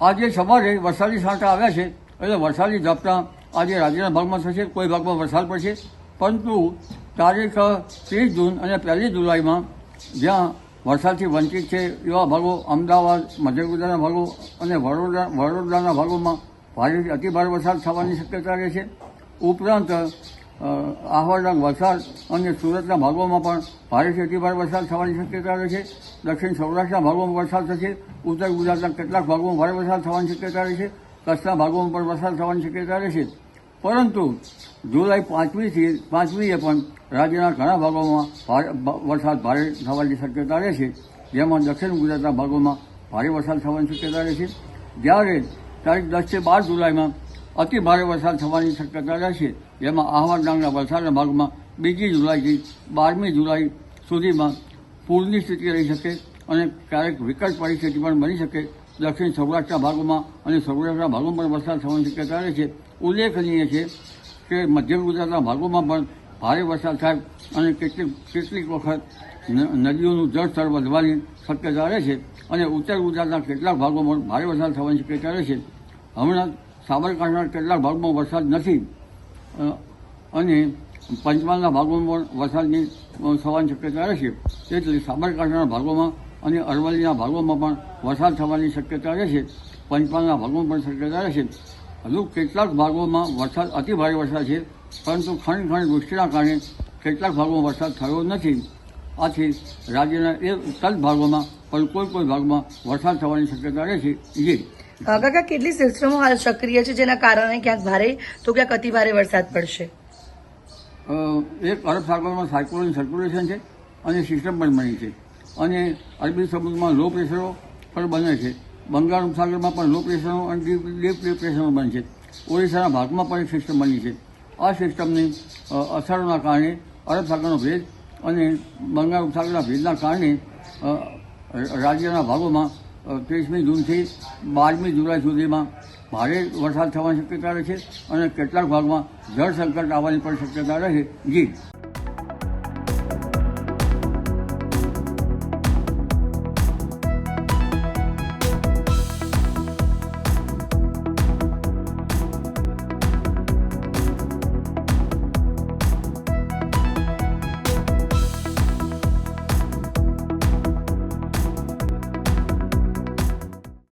આજે સવારે વરસાદી છાંટા આવ્યા છે, એટલે વરસાદી ઝાપટા આજે રાજ્યના ભાગમાં થશે, કોઈ ભાગમાં વરસાદ પડશે. પરંતુ તારીખ ત્રીસ જૂન અને પહેલી જુલાઈમાં જ્યાં વરસાદથી વંચિત છે, એવા ભાગો અમદાવાદ મધ્ય ગુજરાતના ભાગો અને વડોદરા, વડોદરાના ભાગોમાં ભારે અતિભારે વરસાદ થવાની શક્યતા રહે છે. ઉપરાંત આહવાના વલસાડ અને સુરતના ભાગોમાં પણ ભારેથી ભારે વરસાદ થવાની શક્યતા રહે છે. દક્ષિણ સૌરાષ્ટ્રના ભાગોમાં વરસાદ થશે. ઉત્તર ગુજરાતના કેટલાક ભાગોમાં ભારે વરસાદ થવાની શક્યતા રહે છે. કચ્છના ભાગોમાં પણ વરસાદ થવાની શક્યતા રહેશે પરંતુ જુલાઈ પાંચમીથી પાંચમીએ પણ રાજ્યના ઘણા ભાગોમાં ભારે વરસાદ ભારે થવાની શક્યતા રહેશે. જેમાં દક્ષિણ ગુજરાતના ભાગોમાં ભારે વરસાદ થવાની શક્યતા રહેશે. જ્યારે તારીખ દસથી બાર જુલાઈમાં અતિ ભારે વરસાદ થવાની શક્યતા રહેશે. જેમાં આહવા ડાંગના વલસાડના ભાગમાં બીજી જુલાઈથી બારમી જુલાઈ સુધીમાં પૂરની સ્થિતિ રહી શકે અને ક્યારેક વિકટ પરિસ્થિતિ પણ બની શકે. દક્ષિણ સૌરાષ્ટ્રના ભાગોમાં અને સૌરાષ્ટ્રના ભાગોમાં પણ વરસાદ થવાની શક્યતા રહે છે. ઉલ્લેખનીય છે કે મધ્ય ગુજરાતના ભાગોમાં પણ ભારે વરસાદ થાય અને કેટલીક કેટલીક વખત નદીઓનું જળસ્તર વધવાની શક્યતા રહે છે અને ઉત્તર ગુજરાતના કેટલાક ભાગોમાં ભારે વરસાદ થવાની શક્યતા રહે છે. હમણાં સાબરકાંઠાના કેટલાક ભાગમાં વરસાદ નથી. અને પંચમહાલના ભાગોમાં વરસાદની થવાની શક્યતા રહેશે એટલે સાબરકાંઠાના ભાગોમાં અને અરવલ્લીના ભાગોમાં પણ વરસાદ થવાની શક્યતા રહેશે પંચમહાલના ભાગોમાં પણ શક્યતા રહેશે હજુ કેટલાક ભાગોમાં વરસાદ અતિ ભારે વરસાદ છે, પરંતુ ખંડ ખંડ વૃષ્ટિના કારણે કેટલાક ભાગોમાં વરસાદ થયો નથી. આથી રાજ્યના એ તદ ભાગોમાં પણ કોઈ કોઈ ભાગમાં વરસાદ થવાની શક્યતા રહેશે જી. કાકા, કેટલી સિસ્ટમો હાલ સક્રિય છે જેના કારણે ક્યાંક ભારે તો ક્યાંક અતિ ભારે વરસાદ પડશે? એક અરબ સાગરમાં સાયક્લોન સર્ક્યુલેશન છે અને સિસ્ટમ પણ બની છે. અને અરબી સમુદ્રમાં લો પ્રેશરો પણ બને છે. બંગાળ ઉપસાગરમાં પણ લો પ્રેશરો અને ડીપ ડીપ પ્રેશરો બને છે. ઓડિશાના ભાગમાં પણ સિસ્ટમ બની છે. આ સિસ્ટમની અસરોના કારણે અરબ સાગરનો ભેજ અને બંગાળ ઉપસાગરના ભેજના કારણે રાજ્યના ભાગોમાં ત્રીસમી જૂનથી બારમી જુલાઈ સુધીમાં ભારે વરસાદ થવાની શક્યતા રહે છે અને કેટલાક ભાગમાં જળ સંકટ આવવાની પણ શક્યતા રહે જી.